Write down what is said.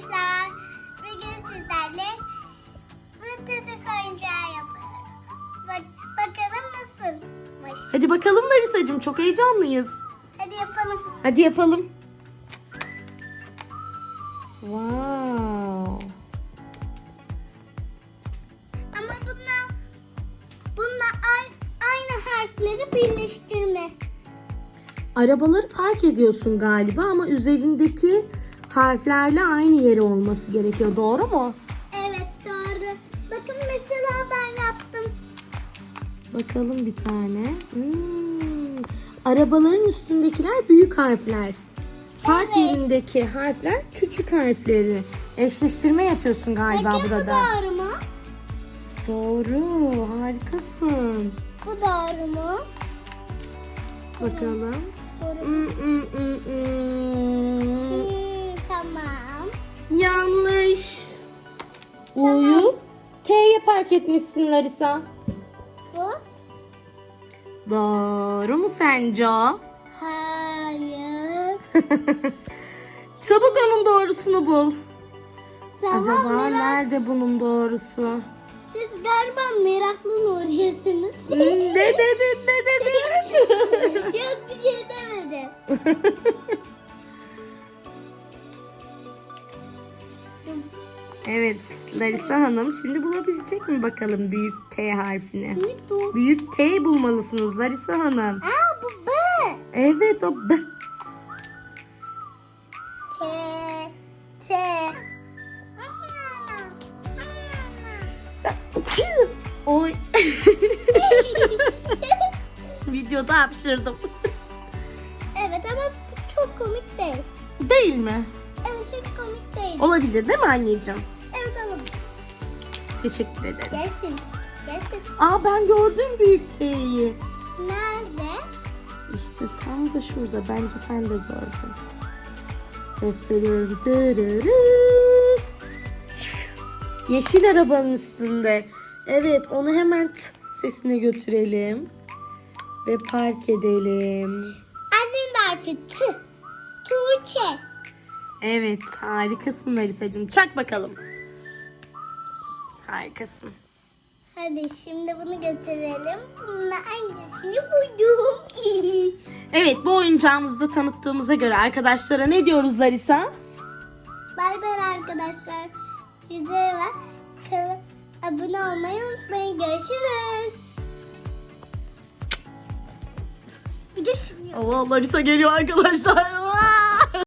arkadaşlar. Bugün sizlerle patates oyuncağı yapıyorum. Bak, bakalım nasılmış. Hadi bakalım Marisa'cığım çok heyecanlıyız. Hadi yapalım. Hadi yapalım. Wow. Ama bununla, bununla ay- aynı harfleri birleştirme. Arabaları park ediyorsun galiba ama üzerindeki harflerle aynı yeri olması gerekiyor. Doğru mu? Evet doğru. Bakın mesela ben yaptım. Bakalım bir tane. Hmm. Arabaların üstündekiler büyük harfler. Park Evet. yerindeki harfler küçük harfleri. Eşleştirme yapıyorsun galiba bu burada. doğru mu? Doğru. Harikasın. Bu doğru mu? Bakalım. Doğru. Hmm, hmm, hmm, hmm. U'yu T'ye park etmişsin Larisa. Bu? Doğru mu sence o? Hayır. Çabuk onun doğrusunu bul. Tamam Acaba merak. nerede bunun doğrusu? Siz galiba meraklı Nuriye'siniz. ne dedin ne dedin? Yok bir şey demedim. evet Larisa Hanım şimdi bulabilecek mi bakalım büyük T harfini? Ne bu? Büyük T bulmalısınız Larisa Hanım. Aa bu B. Evet o B. T. T. Oy. Videoda hapşırdım. evet ama çok komik değil. Değil mi? Evet hiç komik değil. Olabilir değil mi anneciğim? Teşekkür ederim. Gelsin. Gelsin. Aa ben gördüm büyük T'yi. Nerede? İşte tam da şurada. Bence sen de gördün. Gösteriyorum. Dırırı. Yeşil arabanın üstünde. Evet onu hemen t sesine götürelim. Ve park edelim. Annemin harfi T. Tuğçe. Evet harikasın Marisa'cığım. Çak bakalım. Harikasın. Hadi şimdi bunu götürelim. Bununla hangisini buldum? Evet bu oyuncağımızı da tanıttığımıza göre arkadaşlara ne diyoruz Larisa? bay bay arkadaşlar. Videoya abone olmayı unutmayın. Görüşürüz. Bir de şimdi Allah Larisa geliyor arkadaşlar.